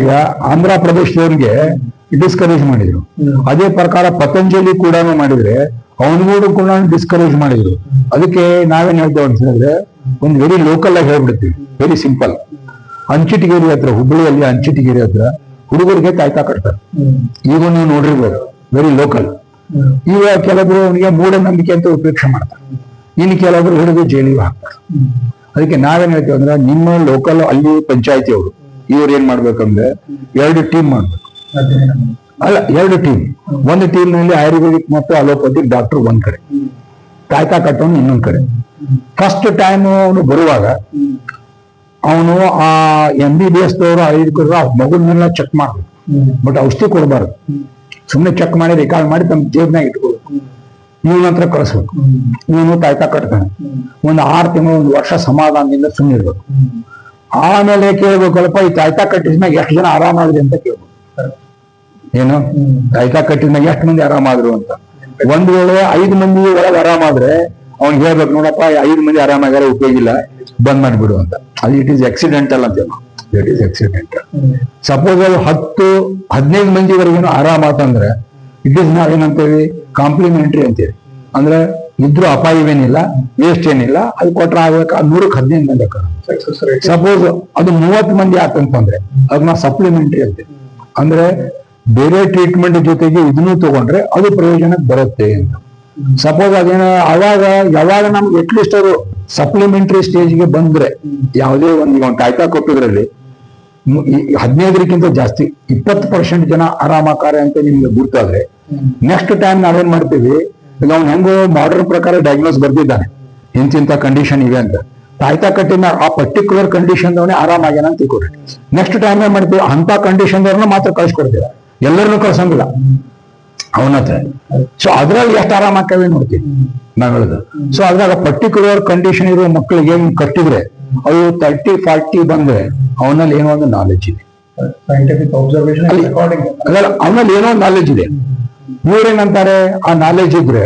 ಈಗ ಆಂಧ್ರ ಪ್ರದೇಶದವ್ರಿಗೆ ಡಿಸ್ಕರೇಜ್ ಮಾಡಿದ್ರು. ಅದೇ ಪ್ರಕಾರ ಪತಂಜಲಿ ಕೂಡ ಮಾಡಿದ್ರೆ ಅವನಿಗೂ ಕೂಡ ಡಿಸ್ಕರೇಜ್ ಮಾಡಿದ್ರು. ಅದಕ್ಕೆ ನಾವೇನ್ ಹೇಳ್ತೇವೆ ಅಂತ ಹೇಳಿದ್ರೆ ಒಂದು ವೆರಿ ಲೋಕಲ್ ಆಗಿ ಹೇಳ್ಬಿಡ್ತೀವಿ. ವೆರಿ ಸಿಂಪಲ್ ಅಂಚಿಟಗಿರಿ ಹತ್ರ ಹುಬ್ಬಳ್ಳಿಯಲ್ಲಿ ಅಂಚಿಟಗಿರಿ ಹತ್ರ ಹುಡುಗರಿಗೆ ಕಾಯ್ತಾ ಕಟ್ತಾರೆ. ಈಗ ನೀವು ನೋಡಿರ್ಬೋದು. ವೆರಿ ಲೋಕಲ್ ಈಗ ಕೆಲವರು ಅವನಿಗೆ ಮೂಢನಂಬಿಕೆ ಅಂತ ಉಪೇಕ್ಷೆ ಮಾಡ್ತಾರೆ. ಇನ್ನು ಕೆಲವರು ಹಿಡಿದು ಜೈಲಿಗೆ ಹಾಕ್ತಾರೆ. ಅದಕ್ಕೆ ನಾವೇನ್ ಹೇಳ್ತೇವೆ ಅಂದ್ರೆ ನಿಮ್ಮ ಲೋಕಲ್ ಅಲ್ಲಿ ಪಂಚಾಯತಿ ಅವರು ಇವ್ರು ಏನ್ ಮಾಡ್ಬೇಕಂದ್ರೆ ಎರಡು ಟೀಮ್ ಮಾಡ್ಬೇಕು. ಅಲ್ಲ, ಎರಡು ಟೀಮ್ ಒಂದು ಟೀಮ್ನಲ್ಲಿ ಆಯುರ್ವೇದಿಕ್ ಮತ್ತು ಅಲೋಪತಿಕ್ ಡಾಕ್ಟರ್ ಒಂದ್ ಕಡೆ. ಕಾಯ್ತಾ ಕಟ್ಟೋನು ಇನ್ನೊಂದ್ ಕಡೆ. ಫಸ್ಟ್ ಟೈಮ್ ಅವನು ಬರುವಾಗ ಅವನು ಆ ಎಂ ಬಿ ಬಿ ಎಸ್ ದವರು ಆಯುರ್ವೇದಿಕರು ಮಗುನೆಲ್ಲ ಚೆಕ್ ಮಾಡ್ಬೇಕು. ಬಟ್ ಔಷಧಿ ಕೊಡಬಾರ್ದು. ಸುಮ್ಮನೆ ಚೆಕ್ ಮಾಡಿ ರೆಕಾರ್ಡ್ ಮಾಡಿ ತಮ್ಮ ಜೇಬ್ನಾಗ ಇಟ್ಕೊಳ್ಬೇಕು ನೀವು ಹತ್ರ ಕಳಿಸ್ಬೇಕು. ಇವನು ಕಾಯ್ತಾ ಕಟ್ತಾನೆ. ಒಂದು ಆರು ತಿಂಗಳು, ಒಂದು ವರ್ಷ ಸಮಾಧಾನದಿಂದ ಸುಮ್ಮನೆ ಇರ್ಬೇಕು ಆಮೇಲೆ ಕೇಳ್ಬೇಕಲ್ಪ ಈ ತಾಯ್ತಾ ಕಟ್ಟಿದ್ಮ್ಯಾಗ ಎಷ್ಟು ಜನ ಆರಾಮಾಗಿದೆ ಅಂತ ಕೇಳ್ಬೇಕು. ಏನು? ತಾಯ್ತಾ ಕಟ್ಟಿದ್ಮ್ಯಾಗ ಎಷ್ಟು ಮಂದಿ ಆರಾಮಾದ್ರು ಅಂತ. ಒಂದ್ ವೇಳೆ ಐದು ಮಂದಿ ಒಳಗೆ ಆರಾಮಾದ್ರೆ ಅವ್ನಿಗೆ ಹೇಳ್ಬೇಕು, ನೋಡಪ್ಪ ಐದು ಮಂದಿ ಆರಾಮಾಗ್ಯಾರ ಉಪಯೋಗ ಇಲ್ಲ, ಬಂದ್ ಮಾಡ್ಬಿಡು ಅಂತ. ಅದು ಇಟ್ ಈಸ್ ಆಕ್ಸಿಡೆಂಟಲ್ ಅಂತ ಇಟ್ ಈಸ್ ಆಕ್ಸಿಡೆಂಟಲ್ ಸಪೋಸ್ ಅದು ಹತ್ತು, ಹದಿನೈದು ಮಂದಿವರೆಗೇನು ಆರಾಮಾತಂದ್ರೆ ಇಟ್ ಈಸ್ ನಾವೇನಂತೇವಿ ಕಾಂಪ್ಲಿಮೆಂಟ್ರಿ ಅಂತೀವಿ ಅಂದ್ರೆ ಇದ್ರೂ ಅಪಾಯವೇನಿಲ್ಲ ವೇಸ್ಟ್ ಏನಿಲ್ಲ ಅದು ಕೊಟ್ರ ಆಗ್ಬೇಕು ನೂರಕ್ಕೆ ಹದಿನೈದು ಮಂದಿ ಸಪೋಸ್ ಅದು ಮೂವತ್ತು ಮಂದಿ ಆತಂತಂದ್ರೆ ಅದನ್ನ ಸಪ್ಲಿಮೆಂಟರಿ ಅಂತೀವಿ. ಅಂದ್ರೆ ಬೇರೆ ಟ್ರೀಟ್ಮೆಂಟ್ ಜೊತೆಗೆ ಇದನ್ನು ತಗೊಂಡ್ರೆ ಅದು ಪ್ರಯೋಜನಕ್ಕೆ ಬರುತ್ತೆ ಅಂತ. ಸಪೋಸ್ ಅದೇನ ಅವಾಗ ಯಾವಾಗ ನಮ್ಗೆ ಅಟ್ಲೀಸ್ಟ್ ಅದು ಸಪ್ಲಿಮೆಂಟರಿ ಸ್ಟೇಜ್ಗೆ ಬಂದ್ರೆ ಯಾವುದೇ ಒಂದು ಕಾಯ್ತಾ ಕೊಟ್ಟಿದ್ರಲ್ಲಿ ಹದಿನೈದಕ್ಕಿಂತ ಜಾಸ್ತಿ ಇಪ್ಪತ್ತು ಪರ್ಸೆಂಟ್ ಜನ ಆರಾಮಕಾರೆ ಅಂತ ನಿಮ್ಗೆ ಗುರ್ತಾದ್ರೆ ನೆಕ್ಸ್ಟ್ ಟೈಮ್ ನಾವೇನ್ ಮಾಡ್ತೀವಿ ಈಗ ಅವ್ನು ಹೆಂಗೋ ಮಾಡ್ರನ್ ಪ್ರಕಾರ ಡಯಾಗ್ನೋಸ್ ಬರ್ದಿದ್ದಾನೆ. ಇಂತಿಂತ ಕಂಡೀಷನ್ ಇದೆ ಅಂತ. ತಾಯ್ತಾ ಕಟ್ಟಿನ ಆ ಪರ್ಟಿಕ್ಯುಲರ್ ಕಂಡೀಷನ್ ದವನೇ ಆರಾಮಾಗ್ಯಾನ ಅಂತ ತಿಳ್ಕೊಡ್ರಿ ನೆಕ್ಸ್ಟ್ ಟೈಮ್ ಏನ್ ಮಾಡ್ತೀವಿ? ಅಂತ ಕಂಡೀಷನ್ ದವ್ರನ್ನ ಮಾತ್ರ ಕಳ್ಸ್ಕೊಡ್ತೀವಿ ಎಲ್ಲರನ್ನೂ ಕಳ್ಸಂಗಿಲ್ಲ. ಅವನ ಹತ್ರ. ಸೊ ಅದ್ರಲ್ಲಿ ಎಷ್ಟು ಆರಾಮಾಕವೆ ನೋಡ್ತೀವಿ? ನಾವ್ ಹೇಳುದು ಸೊ ಅದ್ರಾಗ ಪರ್ಟಿಕ್ಯುಲರ್ ಕಂಡೀಷನ್ ಇರೋ ಮಕ್ಕಳಿಗೆ ಏನ್ ಕಟ್ಟಿದ್ರೆ ಅವು ತರ್ಟಿ ಫಾರ್ಟಿ ಬಂದ್ರೆ ಅವನಲ್ಲಿ ಏನೋ ಒಂದು ನಾಲೆಜ್ ಇದೆ. ಅವನಲ್ಲಿ ಏನೋ ನಾಲೆಜ್ ಇದೆ. ಇವ್ರೇನಂತಾರೆ ಆ ನಾಲೆಜ್ ಇದ್ರೆ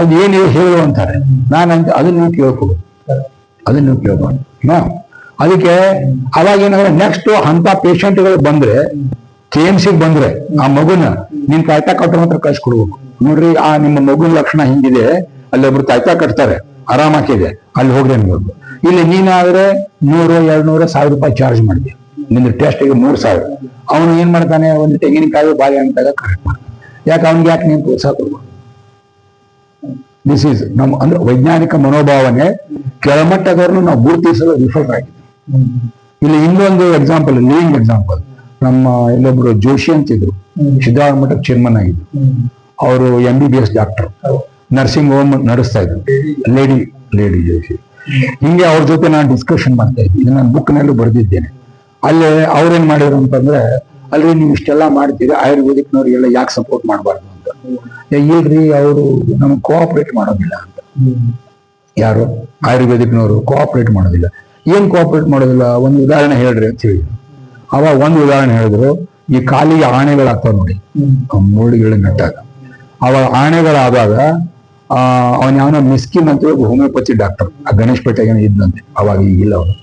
ಅದು ಏನು ಹೇಳು ಅಂತಾರೆ. ನಾನಂತ ಅದನ್ನ ಕೇಳ್ಕೊಡು ಅದನ್ನ ಹಾ? ಅದಕ್ಕೆ ಅವಾಗ ಏನಂದ್ರೆ ನೆಕ್ಸ್ಟ್ ಅಂತ ಪೇಷಂಟ್ಗಳು ಬಂದ್ರೆ ಕೆ ಎಂ ಸಿಗ್ ಬಂದ್ರೆ, ಆ ಮಗುನ ನೀನ್ ಕಾಯ್ತಾ ಕಟ್ಟೋ ಹತ್ರ ಕಳ್ಸಿಕೊಡ್ಬೇಕು. ನೋಡ್ರಿ, ಆ ನಿಮ್ಮ ಮಗುನ ಲಕ್ಷಣ ಹಿಂಗಿದೆ, ಅಲ್ಲಿ ಒಬ್ರು ಕಾಯ್ತಾ ಕಟ್ತಾರೆ ಆರಾಮಾಕಿದೆ ಅಲ್ಲಿ ಹೋಗ್ರಿ ಅನ್ಬೇಕು ಇಲ್ಲಿ ನೀನಾದ್ರೆ ನೂರು ಎರಡ್ ನೂರ ಸಾವಿರ ರೂಪಾಯಿ ಚಾರ್ಜ್ ಮಾಡಿದೆ ನಿಮ್ದು ಟೆಸ್ಟ್ಗೆ ಮೂರ್ ಸಾವಿರ. ಅವನು ಏನ್ ಮಾಡ್ತಾನೆ? ಒಂದು ತೆಂಗಿನಕಾಯಿ, ಬಾಳೆ ಅಂತಾಗ ಕರೆಕ್ಟ್ ಮಾಡ್ತಾನೆ. ಯಾಕೆ ಅವನಿಗೆ ಯಾಕೆ ನೀನು ಪ್ರೋತ್ಸಾಹ ಕೊಡುವ? ದಿಸ್ ಈಸ್ ನಮ್ಮ ಅಂದ್ರೆ ವೈಜ್ಞಾನಿಕ ಮನೋಭಾವನೆ ಕೆಳಮಟ್ಟದವ್ರನ್ನ ನಾವು ಗುರುತಿಸಲು ಆಗಿದೆ. ಇಲ್ಲಿ ಇನ್ನೊಂದು ಎಕ್ಸಾಂಪಲ್ ಲಿವಿಂಗ್ ಎಕ್ಸಾಂಪಲ್ ನಮ್ಮ ಇಲ್ಲೊಬ್ರು ಜೋಶಿ ಅಂತಿದ್ರು. ಸಿದ್ಧಾರ್ಥ ಮಠದ ಚೇರ್ಮನ್ ಆಗಿದ್ರು ಅವರು M B B S doctor nursing home ನಡೆಸ್ತಾ ಇದ್ರು. Lady lady Joshi. ಹಿಂಗೆ ಅವ್ರ ಜೊತೆ ನಾನು ಡಿಸ್ಕಷನ್ ಮಾಡ್ತಾ ಇದ್ದೀನಿ ಇದು ನಾನು ಬುಕ್ನಲ್ಲೂ ನಲ್ಲೂ ಬರೆದಿದ್ದೇನೆ. ಅಲ್ಲಿ ಅವ್ರೇನ್ ಮಾಡಿದ್ರು ಅಂತಂದ್ರೆ ಅಲ್ರಿ ನೀವು ಇಷ್ಟೆಲ್ಲ ಮಾಡ್ತೀರಿ ಆಯುರ್ವೇದಿಕ್ನವ್ರಿಗೆಲ್ಲ ಯಾಕೆ ಸಪೋರ್ಟ್ ಮಾಡಬಾರ್ದು ಅಂತ. ಇಲ್ರಿ ಅವರು ನಮ್ಗೆ ಕೋಆಪರೇಟ್ ಮಾಡೋದಿಲ್ಲ ಅಂತ. ಯಾರು? ಆಯುರ್ವೇದಿಕ್ನವರು ಕೋಆಪರೇಟ್ ಮಾಡೋದಿಲ್ಲ. ಏನ್ ಕೋಆಪರೇಟ್ ಮಾಡೋದಿಲ್ಲ? ಒಂದು ಉದಾಹರಣೆ ಹೇಳ್ರಿ ಅಂತ ಹೇಳಿ. ಅವಾಗ ಒಂದು ಉದಾಹರಣೆ ಹೇಳಿದ್ರು ಈ ಕಾಲಿಗೆ ಆಣೆಗಳಾಗ್ತಾವೆ ನೋಡಿ. ಮೂಳಿಗಳ ನೆಟ್ಟಾಗ. ಅವಾಗ ಆಣೆಗಳಾದಾಗ ಅವನ್ ಯಾವನ ಮಿಸ್ಕಿನ್ ಅಂತ ಹೋಮಿಯೋಪತಿ ಡಾಕ್ಟರ್. ಆ ಗಣೇಶ್ ಪೇಟೆಗೆ ಇದ್ನಂತೆ. ಅವಾಗ ಈಗಿಲ್ಲ ಅವನು.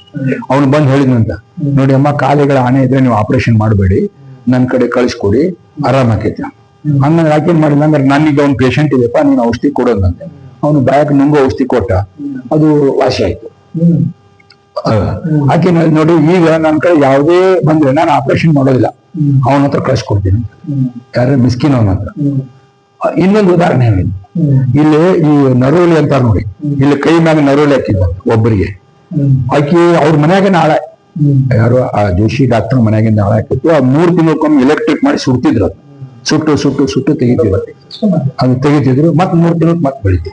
ಅವನು ಬಂದು ಹೇಳಿದ್ನಂತ, ನೋಡಿ ಅಮ್ಮ, ಕಾಲಿಗಳ ಆಣೆ ಇದ್ರೆ ನೀವು ಆಪರೇಷನ್ ಮಾಡಬೇಡಿ. ನನ್ ಕಡೆ ಕಳಿಸ್ಕೊಡಿ. ಆರಾಮಾಕೈತೆ ಹಂಗಂದ್ರೆ ಯಾಕೇನ್ ಮಾಡಿಲ್ಲ ಅಂದ್ರೆ ನನಗೆ ಅವ್ನ ಪೇಷಂಟ್ ಇದೆಪ್ಪ ನೀನು ಔಷಧಿ ಕೊಡೋದಂತೆ. ಅವನು ಬ್ಯಾಗ್ ನಂಗು ಔಷಧಿ ಕೊಟ್ಟ. ಅದು ವಾಸಿ ಆಯ್ತು. ಆಕೆ ನೋಡಿ, ಈಗ ನನ್ನ ಕಡೆ ಯಾವುದೇ ಬಂದ್ರೆ ನಾನು ಆಪರೇಷನ್ ಮಾಡೋದಿಲ್ಲ. ಅವನ ಹತ್ರ ಕಳ್ಸಿಕೊಡ್ತೀನಿ. ಯಾರು ಮಿಸ್ಕಿನ್ ಅವನ ಹತ್ರ. ಇನ್ನೊಂದು ಉದಾಹರಣೆ ಹೇಳಿದ್ದು ಇಲ್ಲಿ ಈ ನರೋಲಿ ಅಂತ ನೋಡಿ. ಇಲ್ಲಿ ಕೈ ಮ್ಯಾಗ ನರೋಲಿ ಹಾಕಿದ್ದ ಒಬ್ಬರಿಗೆ. ಆಕಿ ಅವ್ರ ಮನ್ಯಾಗ ನಾಳೆ ಯಾರು ಆ ಜೋಶಿ ಡಾಕ್ಟರ್ ಮನೆಯಾಗಿಂದ ನಾಳೆ ಹಾಕಿತ್ತು ಆ ಮೂರ್ ತಿಂಗಳಕ್ಕೊಮ್ಮೆ ಎಲೆಕ್ಟ್ರಿಕ್ ಮಾಡಿ ಸುಡ್ತಿದ್ರು ಸುಟ್ಟು ಸುಟ್ಟು ಸುಟ್ಟು ತೆಗಿತಿದ್ರು. ಅದು ತೆಗಿತಿದ್ರು ಮತ್ ಮೂರ್ ತಿಂಗಳಕ್ಕೆ ಮತ್ ಬೆಳಿತು.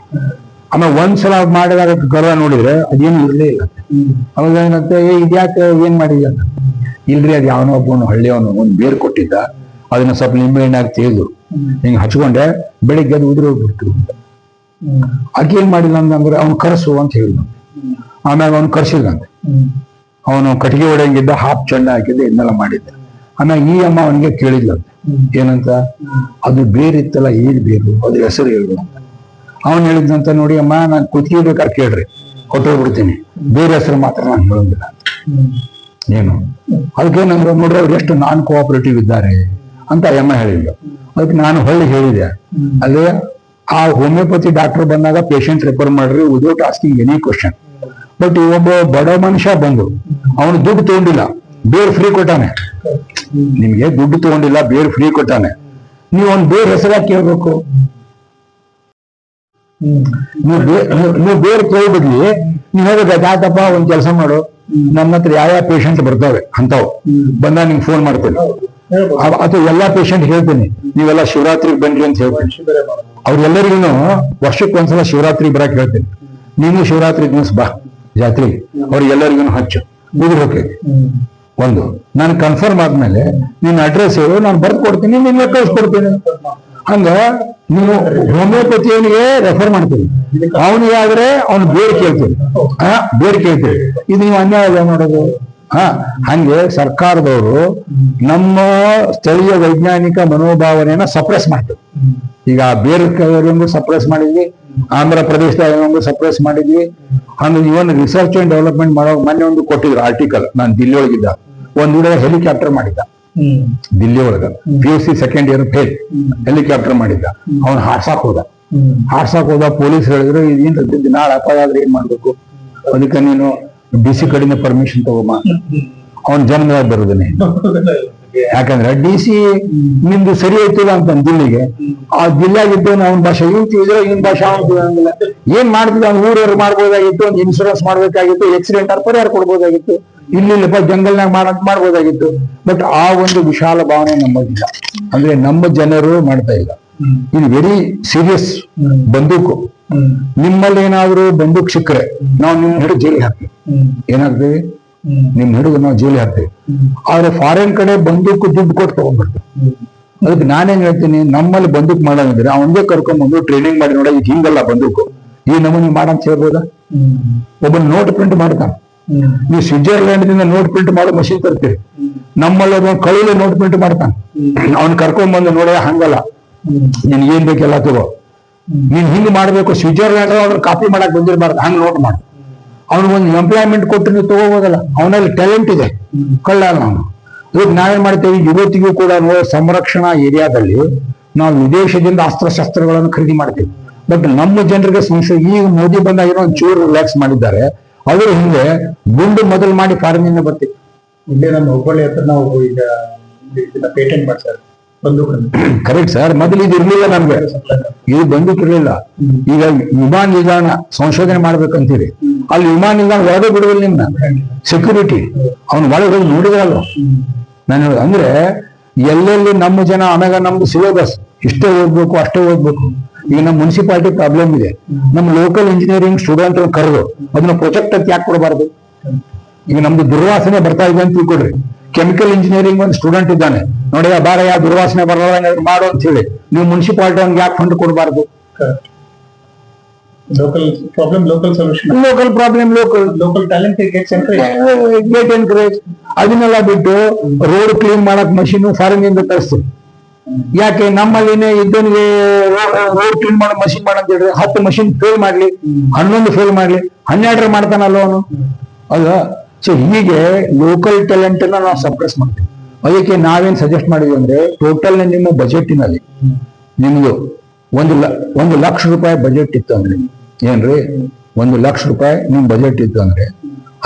ಆಮೇಲೆ ಒಂದ್ಸಲ ಮಾಡಿದಾಗ ಗರ್ವ ನೋಡಿದ್ರೆ ಅದೇನು ಇರ್ಲೇ ಇಲ್ಲ ಅವಾಗ ಏನಂತ, ಏ ಇದ್ಯಾಕೆ ಏನ್ ಮಾಡಿದ್ಯ? ಇಲ್ರಿ, ಅದ್ ಯಾವನೋ ಒಬ್ಬನು ಹಳ್ಳಿಯವನು ಒಂದ್ ಬೇರ್ ಕೊಟ್ಟಿದ್ದ. ಅದನ್ನ ಸ್ವಲ್ಪ ನಿಂಬೆ ಹಣ್ಣಾಗ ತೆಗೆದು ಹಿಂಗ್ ಹಚ್ಕೊಂಡೆ ಬೆಳಿಗ್ಗೆ ಅದು ಉದುರಿ ಹೋಗ್ಬಿಡ್ತು ಆಕೆ ಏನ್ ಮಾಡಿಲ್ಲ ಅಂತಂದ್ರೆ ಅವ್ನು ಕರೆಸು ಅಂತ ಹೇಳಿದ ಆಮ್ಯಾಗ ಅವ್ನು ಕರ್ಸಿದಂತೆ ಅವನು ಕಟ್ಟಿಗೆ ಹೊಡೆಯಂಗಿದ್ದ ಹಾಫ್ ಚಂಡ ಹಾಕಿದ್ದ ಇದನ್ನೆಲ್ಲ ಮಾಡಿದ್ದ. ಆಮ್ಯಾಗ ಈ ಅಮ್ಮ ಅವನಿಗೆ ಕೇಳಿದ್ಲಂತೆ. ಏನಂತ? ಅದು ಬೇರಿತ್ತಲ್ಲ, ಏನ್ ಬೇರು? ಅದು ಹೆಸರು ಹೇಳು ಅಂತ. ಅವನ್ ಹೇಳಿದ್ನಂತ ನೋಡಿ ಅಮ್ಮ, ನಾನು ಕುತ್ತಿಗೆ ಬೇಕಾದ್ರೆ ಕೇಳ್ರಿ. ಕೊಟ್ಟೋಗ್ಬಿಡ್ತೀನಿ. ಬೇರೆ ಹೆಸರು ಮಾತ್ರ ನಾನು ಹೇಳಂಗಿಲ್ಲ ಏನು? ಅದಕ್ಕೆ ನಂಗೆ ನೋಡ್ರಿ, ಅವ್ರು ಎಷ್ಟು ನಾನ್ ಕೋಆಪರೇಟಿವ್ ಇದ್ದಾರೆ. ಅಂತ ಯಮ್ಮ ಹೇಳಿದ್ಲು ಅದಕ್ಕೆ ನಾನು ಹೊಳ್ಳಿ ಹೇಳಿದೆ. ಅದೇ ಆ ಹೋಮಿಯೋಪತಿ ಡಾಕ್ಟರ್ ಬಂದಾಗ ಪೇಷಂಟ್ ರೆಫರ್ ಮಾಡ್ರಿ without asking any question but ಈ ಒಬ್ಬ ಬಡ ಮನುಷ್ಯ ಬಂದು ಅವನು ದುಡ್ಡು ತಗೊಂಡಿಲ್ಲ ಬೇರ್ ಫ್ರೀ ಕೊಟ್ಟಾನೆ. ನಿಮ್ಗೆ ದುಡ್ಡು ತಗೊಂಡಿಲ್ಲ ಬೇರ್ ಫ್ರೀ ಕೊಟ್ಟಾನೆ. ನೀವು ಒಂದು ಬೇರ್ ಹೆಸರಾಗಿ ಕೇಳ್ಬೇಕು. ನೀವು ನೀವು- ಬೇರೆ ಕೇಳ್ಬಿಡ್ಲಿ ನೀವು ಹೇಳ್ಬೇಕು ಒಂದ್ ಕೆಲಸ ಮಾಡು. ನನ್ನ ಹತ್ರ ಯಾವ ಯಾವ ಪೇಷಂಟ್ ಬರ್ತಾವೆ? ಅಂತವ್. ಬಂದ ನಿಮ್ಗೆ ಫೋನ್ ಮಾಡ್ತೇನೆ. ಅಥವಾ ಎಲ್ಲಾ ಪೇಷಂಟ್ ಹೇಳ್ತೀನಿ. ನೀವೆಲ್ಲ ಶಿವರಾತ್ರಿಗೆ ಬನ್ರಿ ಅಂತ ಹೇಳ್ತೀನಿ. ಅವ್ರೆಲ್ಲರಿಗೂ ವರ್ಷಕ್ಕೆ ಒಂದ್ಸಲ ಶಿವರಾತ್ರಿ ಬರಕ್ ಹೇಳ್ತೀನಿ. ನೀನು ಶಿವರಾತ್ರಿ ದಿವಸ ಬಾ ಜಾತ್ರೆಗೆ ಅವ್ರಿಗೆಲ್ಲರಿಗೂ ಹಚ್ಚು. ಮುಗಿದು ಹೋಗಿ ಒಂದು ನಾನು ಕನ್ಫರ್ಮ್ ಆದ್ಮೇಲೆ ನಿನ್ನ ಅಡ್ರೆಸ್ ಹೇಳು ನಾನು ಬರ್ದು ಕೊಡ್ತೀನಿ ನಿನ್ಗೆ ಕಳಿಸ್ಕೊಡ್ತೀನಿ ಹಂಗ ನೀವು ಹೋಮಿಯೋಪತಿಯವನಿಗೆ ರೆಫರ್ ಮಾಡ್ತೀವಿ ಅವನಿಗೆ ಆದ್ರೆ ಅವ್ನು ಬೇರೆ ಕೇಳ್ತೀವಿ ಹಾ ಬೇರೆ ಕೇಳ್ತೀವಿ ಇದು ನೀವು ಅನ್ಯಾಯ ಮಾಡೋದು ಹಾ, ಹಂಗೆ ಸರ್ಕಾರದವರು ನಮ್ಮ ಸ್ಥಳೀಯ ವೈಜ್ಞಾನಿಕ ಮನೋಭಾವನೆಯನ್ನ ಸಪ್ರೆಸ್ ಮಾಡಿದ್ರು ಈಗ ಬೇರೆ ಸಪ್ರೆಸ್ ಮಾಡಿದ್ವಿ ಆಂಧ್ರ ಪ್ರದೇಶದಾಗ ಸಪ್ರೆಸ್ ಮಾಡಿದ್ವಿ. ಅಂದ್ರೆ ಇವನ್ ರಿಸರ್ಚ್ ಅಂಡ್ ಡೆವಲಪ್ಮೆಂಟ್ ಮಾಡೋ, ಮೊನ್ನೆ ಒಂದು ಕೊಟ್ಟಿದ್ರು ಆರ್ಟಿಕಲ್ ನಾನು ದಿಲ್ಲಿ ಒಳಗಿದ್ದ ಒಂದ್ ಹುಡುಗ ಹೆಲಿಕಾಪ್ಟರ್ ಮಾಡಿದ್ದ. ದಿಲ್ಲಿ ಒಳಗ P U C second year fail helicopter ಮಾಡಿದ್ದ. ಅವನ್ ಹಾರ್ಸಾಕ್ ಹೋದ. ಹಾರ್ಸಾಕ್ ಹೋದ, ಪೊಲೀಸ್ ಹೇಳಿದ್ರು ಇದೇನ್ ನಾಳೆ ಅಪಾಯ ಆದ್ರೆ ಏನ್ ಮಾಡ್ಬೇಕು? ಅದಕ್ಕೆ ನೀನು ಡಿ ಸಿ ಕಡೆಯಿಂದ ಪರ್ಮಿಷನ್ ತಗೋಮ. ಅವನ್ ಜನ್ಮದಾಗ ಬರೋದನ್ನೇ ಯಾಕಂದ್ರೆ ಡಿ ಸಿ ನಿಮ್ದು ಸರಿ ಐತಿಲ್ಲ ಅಂತ ಜಿಲ್ಲೆಗೆ ಆ ಜಿಲ್ಲಾಗಿದ್ದು ಅವ್ನ ಭಾಷೆ ಇವ್ನು ತಿಳಿದ್ರೆ ಇನ್ ಭಾಷೆ ಅವನಿಲ್ಲ ಏನ್ ಮಾಡ್ತಿದ್ದ ಅವ್ನು ಊರವ್ರು ಮಾಡ್ಬೋದಾಗಿತ್ತು ಒಂದು ಇನ್ಶೂರೆನ್ಸ್ ಮಾಡ್ಬೇಕಾಗಿತ್ತು ಆಕ್ಸಿಡೆಂಟ್ ಆರ್ ಪರಿಹಾರ ಕೊಡ್ಬೋದಾಗಿತ್ತು ಇಲ್ಲಿಲ್ಲಪ್ಪ ಜಂಗಲ್ನಾಗ ಮಾಡಂತ ಮಾಡ್ಬೋದಾಗಿತ್ತು. ಬಟ್ ಆ ಒಂದು ವಿಶಾಲ ಭಾವನೆ ನಮ್ಮದಿಲ್ಲ. ಅಂದ್ರೆ ನಮ್ಮ ಜನರು ಮಾಡ್ತಾ ಇಲ್ಲ. ಇದು ವೆರಿ ಸೀರಿಯಸ್ ಬಂದೂಕು. ನಿಮ್ಮಲ್ಲಿ ಏನಾದ್ರು ಬಂದೂಕ್ ಸಿಕ್ಕರೆ ನಾವು ನಿಮ್ ಹಿಡಿದು ಜೈಲಿಗೆ ಹಾಕ್ತೀವಿ. ಏನಾಗ್ತೀವಿ ನಿಮ್ ಹಿಡಿದು ನಾವು ಜೈಲಿ ಹಾಕ್ತೇವೆ. ಆದ್ರೆ ಫಾರಿನ್ ಕಡೆ ಬಂದೂಕು ದುಡ್ಡು ಕೊಟ್ಟು ತಗೊಂಡ್ಬಿಡ್ತೀವಿ ಅದಕ್ಕೆ ನಾನೇನ್ ಹೇಳ್ತೀನಿ ನಮ್ಮಲ್ಲಿ ಬಂದೂಕ್ ಮಾಡೋದಿದ್ರೆ ಅವನಿಗೆ ಕರ್ಕೊಂಡ್ಬಂದು ಟ್ರೈನಿಂಗ್ ಮಾಡಿ ನೋಡ ಈಗ ಹಿಂಗಲ್ಲ ಬಂದೂಕು. ಈ ನಮೂನಿ ಮಾಡಂತ ಹೇಳ್ಬೋದಾ? ಒಬ್ಬನ ನೋಟ್ ಪ್ರಿಂಟ್ ಮಾಡ್ತಾನೆ. ನೀವು ಸ್ವಿಟ್ಜರ್ಲೆಂಡ್ ದಿಂದ ನೋಟ್ ಪ್ರಿಂಟ್ ಮಾಡೋ ಮಷೀನ್ ತರ್ತೀರಿ. ನಮ್ಮಲ್ಲಿ ಒಬ್ಬ ಕಳಿಲೆ ನೋಟ್ ಪ್ರಿಂಟ್ ಮಾಡ್ತಾನೆ. ಅವ್ನ್ ಕರ್ಕೊಂಡ್ ಬಂದು ನೋಡ ಹಂಗಲ್ಲ. ನಿನ್ಗೆ ಏನ್ ಬೇಕೆಲ್ಲ ತಗೋ. ನೀನ್ ಹಿಂಗ್ ಮಾಡ್ಬೇಕು ಸ್ವಿಟ್ಜರ್ಲ್ಯಾಂಡ್ ಅವ್ರ ಕಾಪಿ ಮಾಡಕ್ ಬಂದಿರಬಾರ್ದು, ಹಂಗ್ ನೋಟ್ ಮಾಡು. ಅವ್ನಿಗೊಂದು ಎಂಪ್ಲಾಯ್ಮೆಂಟ್ ಕೊಟ್ಟು ನೀವು ತಗೋಬೋದಲ್ಲ, ಅವನಲ್ಲಿ ಟ್ಯಾಲೆಂಟ್ ಇದೆ ಕಳ್ಳ ಅವನು ಇದಕ್ಕೆ ನಾವೇನ್ ಮಾಡ್ತೇವೆ, ಯುವತಿಗೂ ಕೂಡ ಸಂರಕ್ಷಣಾ ಏರಿಯಾದಲ್ಲಿ ನಾವು ವಿದೇಶದಿಂದ ಅಸ್ತ್ರಶಸ್ತ್ರಗಳನ್ನು ಖರೀದಿ ಮಾಡ್ತೀವಿ. ಬಟ್ ನಮ್ಮ ಜನರಿಗೆ ಸಂಶಯ, ಈಗ ಮೋದಿ ಬಂದಾಗ ಏನೋ ಒಂಚೂರು ರಿಲ್ಯಾಕ್ಸ್ ಮಾಡಿದ್ದಾರೆ, ಅವರು ಹಿಂದೆ ಗುಂಡು ಮೊದಲು ಮಾಡಿ ಫಾರಿನಿಂದ ಬರ್ತೀವಿ ಇಲ್ಲೇ ನಮ್ಮ ಹುಬ್ಬಳ್ಳಿ ಹತ್ರ ನಾವು ಈಗ ಪೇಟೆಂಟ್ ಮಾಡ್ತಾರೆ. ಕರೆಕ್ಟ್ ಸರ್ ಮೊದಲು ಇದು ಇರ್ಲಿಲ್ಲ ನಮ್ಗೆ. ಇದು ಬಂದೂಕಿರ್ಲಿಲ್ಲ ಈಗ ವಿಮಾನ ನಿಲ್ದಾಣ ಸಂಶೋಧನೆ ಮಾಡ್ಬೇಕಂತೀರಿ. ಅಲ್ಲಿ ವಿಮಾನ ನಿಲ್ದಾಣ ಒಳಗೆ ಬಿಡುವಲ್ಲಿ ನಿಮ್ಮ ಸೆಕ್ಯೂರಿಟಿ ಅವ್ನು ಒಳಗೆ ಹೋಗಿ ನೋಡಿದ್ರಲ್ಲ ನಾನು ಅಂದ್ರೆ ಎಲ್ಲೆಲ್ಲಿ ನಮ್ಮ ಜನ ಆಮ್ಯಾಗ ನಮ್ದು ಸಿಲೆಬಸ್, ಇಷ್ಟೇ ಓದ್ಬೇಕು, ಅಷ್ಟೇ ಓದ್ಬೇಕು. ಈಗ ನಮ್ಮ ಮುನ್ಸಿಪಾಲಿಟಿ ಪ್ರಾಬ್ಲಮ್ ಇದೆ. ನಮ್ಮ ಲೋಕಲ್ ಇಂಜಿನಿಯರಿಂಗ್ ಸ್ಟೂಡೆಂಟ್ ಕರೆದು, ಅದನ್ನ ಪ್ರೊಜೆಕ್ಟ್ ಯಾಕೆ ಕೊಡಬಾರ್ದು? ಈಗ ನಮ್ದು ದುರ್ವಾಸನೆ ಬರ್ತಾ ಇದೆ ಅಂತ ತಿಳ್ಕೊಡ್ರಿ ಕೆಮಿಕಲ್ ಇಂಜಿನಿಯರಿಂಗ್ ಒಂದು ಸ್ಟೂಡೆಂಟ್ ಇದ್ದಾನೆ. ನೋಡಿ ಬಾರ ಯಾವ ದುರ್ವಾಸನೆ ಬರಲ್ಲ ಮಾಡು ಅಂತ ಹೇಳಿ. ನೀವು ಮುನ್ಸಿಪಾಲಿಟಿ ಅವ್ನಿಗೆ ಯಾಕೆ ಫಂಡ್ ಕೊಡಬಾರ್ದು? Local problem local solution local problem local local talent gets encourage gets encourage ಅದನ್ನೆಲ್ಲ ಬಿಟ್ಟು ರೋಡ್ ಕ್ಲೀನ್ ಮಾಡಕ್ ಮಷಿನ್ ಫಾರಿನ್ ಇಂದ ತರಿಸ್ತೀವಿ ಯಾಕೆ? ನಮ್ಮಲ್ಲಿನೇ ಇದ್ದನಿಗೆ ರೋಡ್ ಕ್ಲೀನ್ ಮಾಡೋ ಮಷೀನ್ ಮಾಡಂತ ಹೇಳಿದ್ರೆ ಹತ್ತು ಮಷೀನ್ ಫೇಲ್ ಮಾಡ್ಲಿ ಹನ್ನೊಂದು ಫೇಲ್ ಮಾಡ್ಲಿ ಹನ್ನೆರಡರ ಮಾಡ್ತಾನಲ್ಲ ಅವನು. ಅಲ್ವಾ ಸೊ ಹೀಗೆ ಲೋಕಲ್ ಟ್ಯಾಲೆಂಟ್ ಅನ್ನ ನಾವು ಸಪ್ರೆಸ್ ಮಾಡ್ತೀವಿ. ಅದಕ್ಕೆ ನಾವೇನ್ ಸಜೆಸ್ಟ್ ಮಾಡಿದ್ವಿ ಅಂದ್ರೆ ಟೋಟಲ್ ನಿಮ್ಮ ಬಜೆಟಿನಲ್ಲಿ ನಿಮ್ದು ಒಂದು ಒಂದು ಲಕ್ಷ ರೂಪಾಯಿ ಬಜೆಟ್ ಇತ್ತು ಅಂದ್ರೆ ಏನ್ರಿ? ಒಂದು ಲಕ್ಷ ರೂಪಾಯಿ ನಿಮ್ ಬಜೆಟ್ ಇತ್ತು ಅಂದ್ರೆ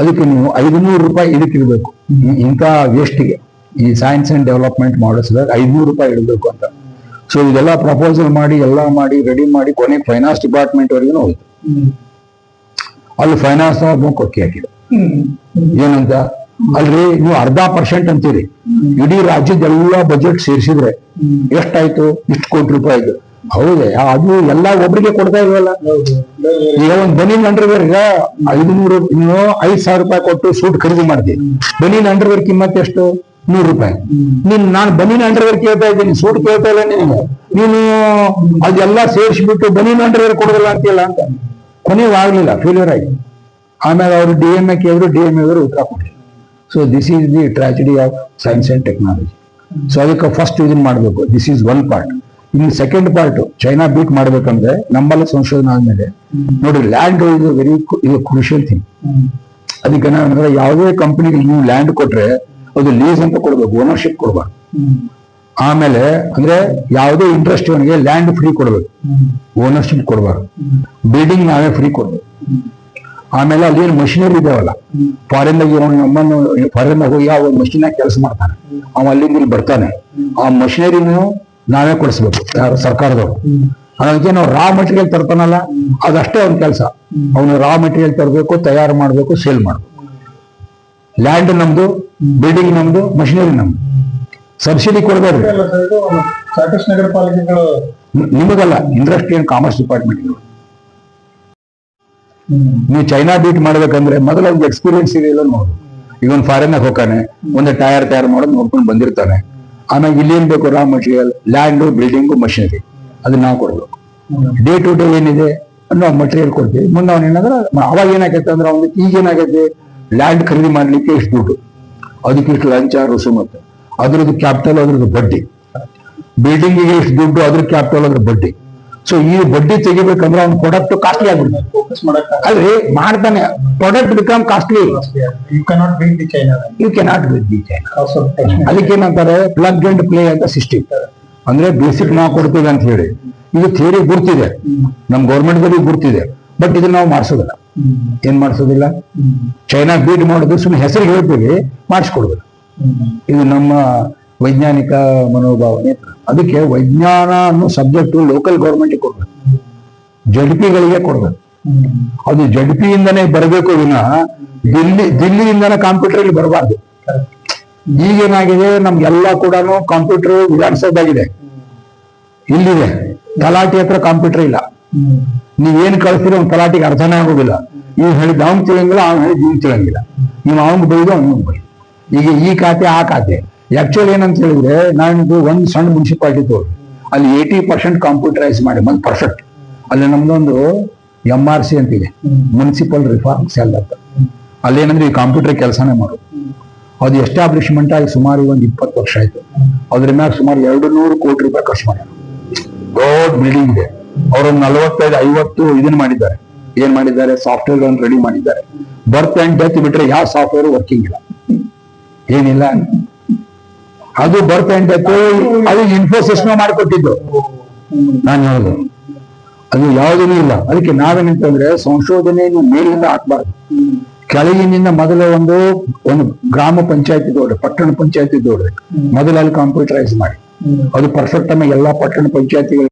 ಅದಕ್ಕೆ ನೀವು ಐದುನೂರು ರೂಪಾಯಿ ಇದಕ್ಕೆ ಇಡಬೇಕು. ಇಂಥ ವೇಸ್ಟಿಗೆ ಈ ಸೈನ್ಸ್ ಅಂಡ್ ಡೆವಲಪ್ಮೆಂಟ್ ಮಾಡಿಸಿದಾಗ ಐದುನೂರು ರೂಪಾಯಿ ಇಡಬೇಕು ಅಂತ. ಸೊ ಇದೆಲ್ಲ ಪ್ರಪೋಸಲ್ ಮಾಡಿ ಎಲ್ಲ ಮಾಡಿ ರೆಡಿ ಮಾಡಿ ಕೊನೆಗೆ ಫೈನಾನ್ಸ್ ಡಿಪಾರ್ಟ್ಮೆಂಟ್ ವರೆಗೂ ಹೋಯ್ತು. ಅಲ್ಲಿ ಫೈನಾನ್ಸ್ ಕೊಕ್ಕಿ ಹಾಕಿದ್ರು. ಏನಂತ? ಅಲ್ರಿ, ನೀವು ಅರ್ಧ ಪರ್ಸೆಂಟ್ ಅಂತೀರಿ. ಇಡೀ ರಾಜ್ಯದ ಎಲ್ಲಾ ಬಜೆಟ್ ಸೇರಿಸಿದ್ರೆ ಎಷ್ಟಾಯ್ತು? ಇಷ್ಟು ಕೋಟಿ ರೂಪಾಯಿ ಇದು ಹೌದೇ? ಅದು ಎಲ್ಲ ಒಬ್ರಿಗೆ ಕೊಡ್ತಾ ಇಲ್ವಲ್ಲ? ಈಗ ಒಂದ್ ಬನೀನ್ ಅಂಡರ್ವೇರ್ ಈಗ ಐದುನೂರು ನೀವು ಐದ್ ಸಾವಿರ ರೂಪಾಯಿ ಕೊಟ್ಟು ಸೂಟ್ ಖರೀದಿ ಮಾಡ್ತೀವಿ ಬನೀನ್ ಅಂಡರ್ವೇರ್ ಕಿಮ್ಮತ್ ಎಷ್ಟು? ನೂರು ರೂಪಾಯಿ. ನೀನ್, ನಾನು ಬನೀನ್ ಅಂಡರ್ವೇರ್ ಕೇಳ್ತಾ ಇದ್ದೀನಿ. ಸೂಟ್ ಕೇಳ್ತಾ ಇಲ್ಲ ನಿನಗೆ ನೀನು ಅದೆಲ್ಲ ಸೇರಿಸ್ಬಿಟ್ಟು ಬನೀನ್ ಅಂಡರ್ವೇರ್ ಕೊಡೋದಿಲ್ಲ ಅಂತೀಯಲ್ಲ ಅಂತ. ಕೊನೆಗೂ ಆಗ್ಲಿಲ್ಲ. ಫೇಲ್ಯೂರ್ ಆಗಿ ಆಮೇಲೆ ಅವರು ಡಿ ಎಂ ಎ ಕೇಳಿದ್ರು ಡಿ ಎಂ ಉತ್ತರ ಕೊಟ್ಟರು so this is the tragedy of science and technology so ಅದಕ್ಕೆ ಫಸ್ಟ್ ಇದನ್ನ ಮಾಡಬೇಕು. ದಿಸ್ ಈಸ್ ಒನ್ ಪಾರ್ಟ್ ಇನ್ನು ಸೆಕೆಂಡ್ ಪಾರ್ಟ್ ಚೈನಾ ಬೀಟ್ ಮಾಡ್ಬೇಕಂದ್ರೆ ನಮ್ಮಲ್ಲಿ ಸಂಶೋಧನೆ ಆದ್ಮೇಲೆ. ನೋಡಿ ಲ್ಯಾಂಡ್ ಇದು ವೆರಿ ಇದು ಕ್ರೂಷಿಯಲ್ ಥಿಂಗ್ ಅದಕ್ಕೆ ಏನಂದ್ರೆ ಯಾವುದೇ ಕಂಪನಿಗೆ ನೀವು ಲ್ಯಾಂಡ್ ಕೊಟ್ರೆ ಅದು ಲೀಸ್ ಅಂತ ಕೊಡ್ಬೇಕು ಓನರ್ಶಿಪ್ ಕೊಡ್ಬಾರ್ದು. ಆಮೇಲೆ ಅಂದ್ರೆ ಯಾವುದೇ ಇಂಟ್ರೆಸ್ಟ್ ಅವನಿಗೆ ಲ್ಯಾಂಡ್ ಫ್ರೀ ಕೊಡ್ಬೇಕು. ಓನರ್ಶಿಪ್ ಕೊಡ್ಬಾರ್ದು. ಬಿಲ್ಡಿಂಗ್ ನಾವೇ ಫ್ರೀ ಕೊಡ್ಬೇಕು. ಆಮೇಲೆ ಅಲ್ಲಿ ಏನು ಮಷಿನರಿ ಇದಾವಲ್ಲ? ಫಾರಿನ್ ನಮ್ಮನ್ನು ಫಾರಿನ್ದಾಗ ಹೋಗಿ ಆ ಮಷಿನಾಗ ಮಷಿನ್ ಕೆಲಸ ಮಾಡ್ತಾನೆ. ಅವ ಅಲ್ಲಿಂದ ಇಲ್ಲಿ ಬರ್ತಾನೆ. ಆ ಮಷಿನರಿನೂ ನಾವೇ ಕೊಡಿಸ್ಬೇಕು ಯಾರು ಸರ್ಕಾರದವರು. ಅದಕ್ಕೆ ನಾವು ರಾ ಮೆಟೀರಿಯಲ್ ತರ್ತಾನಲ್ಲ ಅದಷ್ಟೇ ಒಂದು ಕೆಲಸ. ಅವನು ರಾ ಮೆಟೀರಿಯಲ್ ತರಬೇಕು ತಯಾರು ಮಾಡಬೇಕು ಸೇಲ್ ಮಾಡಬೇಕು. ಲ್ಯಾಂಡ್ ನಮ್ದು ಬಿಲ್ಡಿಂಗ್ ನಮ್ದು ಮಷಿನರಿ ನಮ್ದು. ಸಬ್ಸಿಡಿ ಕೊಡಬೇಡ್ರಿ. ಸಾಕಷ್ಟು ನಗರ ಪಾಲಿಕೆಗಳು ನಿಮಗಲ್ಲ ಇಂಡಸ್ಟ್ರಿ ಅಂಡ್ ಕಾಮರ್ಸ್ ಡಿಪಾರ್ಟ್ಮೆಂಟ್ ನೀವು ಚೈನಾ ಬೀಟ್ ಮಾಡ್ಬೇಕಂದ್ರೆ ಮೊದಲ ಒಂದು ಎಕ್ಸ್ಪೀರಿಯನ್ಸ್ ಇದೆಯಲ್ಲ ನೋಡು. ಇವನ್ ಒಂದು ಫಾರಿನ್ ಹೋಗ್ತಾನೆ ಒಂದು ಟೈರ್ ತಯಾರು ಮಾಡೋದು ನೋಡ್ಕೊಂಡು ಬಂದಿರ್ತಾನೆ. ಆಮೇಲೆ ಇಲ್ಲಿ ಏನ್ ಬೇಕು raw material land building machinery ಅದನ್ನ ನಾವು ಕೊಡ್ಬೇಕು. ಡೇ ಟು ಡೇ ಏನಿದೆ ನಾವು ಮಟೀರಿಯಲ್ ಕೊಡ್ತೀವಿ. ಮುಂದೆ ಅವ್ನು ಏನಂದ್ರೆ ಅವಾಗ ಏನಾಗೈತೆ ಅಂದ್ರೆ ಅವ್ನಿಗೆ ಈಗ ಏನಾಗೈತೆ? ಲ್ಯಾಂಡ್ ಖರೀದಿ ಮಾಡ್ಲಿಕ್ಕೆ ಇಷ್ಟು ದುಡ್ಡು. ಅದಕ್ಕೆ ಇಷ್ಟು ಲಂಚ ರುಸುಮತ್ತೆ ಅದ್ರದ್ದು ಕ್ಯಾಪಿಟಲ್ ಅದ್ರದ್ದು ಬಡ್ಡಿ. ಬಿಲ್ಡಿಂಗಿಗೆ ಇಷ್ಟು ದುಡ್ಡು ಅದ್ರ ಕ್ಯಾಪಿಟಲ್ ಅದ್ರ ಬಡ್ಡಿ. ಸೊ ಈ ಬಡ್ಡಿ ತೆಗಿಬೇಕಂದ್ರೆ ಅವ್ನ ಪ್ರಾಡಕ್ಟ್ ಕಾಸ್ಟ್ಲಿ ಆಗ್ಬಿಡುತ್ತೆ. ಫೋಕಸ್ ಅಲ್ರಿ ಮಾಡ್ತಾನೆ. Product become costly you cannot beat the China you cannot not be China ಅದಕ್ಕೆ ಏನಂತಾರೆ? ಪ್ಲಗ್ ಅಂಡ್ ಪ್ಲೇ ಅಂತ ಸಿಸ್ಟಮ್ ಅಂದ್ರೆ ಬೇಸಿಕ್ ನಾವು ಕೊಡ್ತೀವಿ ಅಂತ ಹೇಳಿ. ಇದು ಥಿಯರಿ ಗುರ್ತಿದೆ. ನಮ್ ಗೌರ್ಮೆಂಟ್ ಗುರ್ತಿದೆ. ಬಟ್ ಇದನ್ನ ನಾವು ಮಾಡಿಸೋದಿಲ್ಲ. ಏನ್ ಮಾಡಿಸೋದಿಲ್ಲ? ಚೈನಾ ಬೀಟ್ ಮಾಡೋದು ಸುಮ್ಮನೆ ಹೆಸರು ಹೇಳ್ತೀವಿ ಮಾಡಿಸ್ಕೊಡೋದಿಲ್ಲ. ಇದು ನಮ್ಮ ವೈಜ್ಞಾನಿಕ ಮನೋಭಾವನೆ ಅದಕ್ಕೆ ವಿಜ್ಞಾನ ಅನ್ನೋ ಸಬ್ಜೆಕ್ಟ್ ಲೋಕಲ್ ಗೌರ್ಮೆಂಟ್ ಕೊಡ್ಬೇಕು. ಜಡ್ಪಿಗಳಿಗೆ ಕೊಡ್ಬೇಕು. ಅದು ಜಡ್ಪಿಯಿಂದನೇ ಬರಬೇಕು ವಿನ ದಿಲ್ಲಿ, ದಿಲ್ಲಿಯಿಂದನೇ ಕಾಂಪ್ಯೂಟರ್ ಇಲ್ಲಿ ಬರಬಾರ್ದು. ಈಗೇನಾಗಿದೆ ನಮ್ಗೆಲ್ಲ ಕೂಡ ಕಂಪ್ಯೂಟರ್ ವಿಧಾನಸೌಧಾಗಿದೆ ಇಲ್ಲಿದೆ. ತಲಾಟಿ ಹತ್ರ ಕಂಪ್ಯೂಟರ್ ಇಲ್ಲ. ನೀವೇನ್ ಕಳಿಸ್ತೀರೋ ಒಂದು ತಲಾಟಿಗೆ ಅರ್ಥನೇ ಆಗೋದಿಲ್ಲ. ಇವ್ ಹೇಳಿದ ಅವ್ನ್ ತಿಳಿಯಂಗಿಲ್ಲ, ಅವ್ನು ಹೇಳಿದ್ ಇವ್ನು ತಿಳಿಯಂಗಿಲ್ಲ. ನೀವು ಅವ್ನ್ ಬೈದು ಅವ್ನು ಬೈದು. ಈಗ ಈ ಖಾತೆ, ಆ ಖಾತೆ. ಆಕ್ಚುಲಿ ಏನಂತ ಹೇಳಿದ್ರೆ, ನಾನಿದು ಒಂದು ಸಣ್ಣ ಮುನ್ಸಿಪಾಲ್ಟಿ ತೋರಿ ಅಲ್ಲಿ ಏಯ್ಟಿ ಪರ್ಸೆಂಟ್ ಕಾಂಪ್ಯೂಟರೈಸ್ ಮಾಡಿ, ಒಂದು ಪರ್ಫೆಕ್ಟ್ ಅಲ್ಲಿ ನಮ್ದೊಂದು ಎಂ ಆರ್ ಸಿ ಅಂತಿದೆ. ಮುನ್ಸಿಪಲ್ ರಿಫಾರ್ಮ್ ಸೆಲ್ ಅಂತ. ಅಲ್ಲೇನಂದ್ರೆ ಈ ಕಂಪ್ಯೂಟರ್ ಕೆಲಸನೇ ಮಾಡೋದು. ಅದು ಎಸ್ಟಾಬ್ಲಿಷ್ಮೆಂಟ್ ಆಗಿ ಸುಮಾರು ಒಂದು ಇಪ್ಪತ್ತು ವರ್ಷ ಆಯ್ತು. ಅದ್ರ ಮ್ಯಾಗ ಸುಮಾರು ಎರಡು ನೂರು ಕೋಟಿ ರೂಪಾಯಿ ಖರ್ಚು ಮಾಡ್ಯಾರ ದೊಡ್ಡ ಬಿಲ್ಡಿಂಗ್ ಇದೆ. ಅವರೊಂದು ನಲವತ್ತೈದು, ಐವತ್ತು ಇದನ್ನ ಮಾಡಿದ್ದಾರೆ. ಏನ್ ಮಾಡಿದ್ದಾರೆ? ಸಾಫ್ಟ್ವೇರ್ ರೆಡಿ ಮಾಡಿದ್ದಾರೆ. ಬರ್ತ್ ಅಂಡ್ ಡೆತ್ ಬಿಟ್ರೆ ಯಾವ ಸಾಫ್ಟ್ವೇರ್ ವರ್ಕಿಂಗ್ ಇಲ್ಲ. ಏನಿಲ್ಲ. ಅದು ಬರ್ತಾ ಅಂತ ಅದು ಇನ್ಫೋಸಿಸ್ ಮಾಡಿಕೊಟ್ಟಿದ್ದು. ನಾನು ಹೇಳೋದು. ಅದು ಯಾವುದೂ ಇಲ್ಲ. ಅದಕ್ಕೆ ನಾವೇನಂತಂದ್ರೆ ಸಂಶೋಧನೆಯನ್ನು ಮೇಲಿಂದ ಹಾಕ್ಬಾರ್ದು. ಕೆಳಗಿನಿಂದ ಮೊದಲ ಒಂದು ಒಂದು ಗ್ರಾಮ ಪಂಚಾಯತಿ ದೊಡ್ಡ ಪಟ್ಟಣ ಪಂಚಾಯತಿ ದೊಡ್ಡ ಮೊದಲು ಅಲ್ಲಿ ಕಂಪ್ಯೂಟರೈಸ್ ಮಾಡಿ. ಅದು ಪರ್ಫೆಕ್ಟ್ ಆಗಿ ಎಲ್ಲಾ ಪಟ್ಟಣ ಪಂಚಾಯತಿಗಳು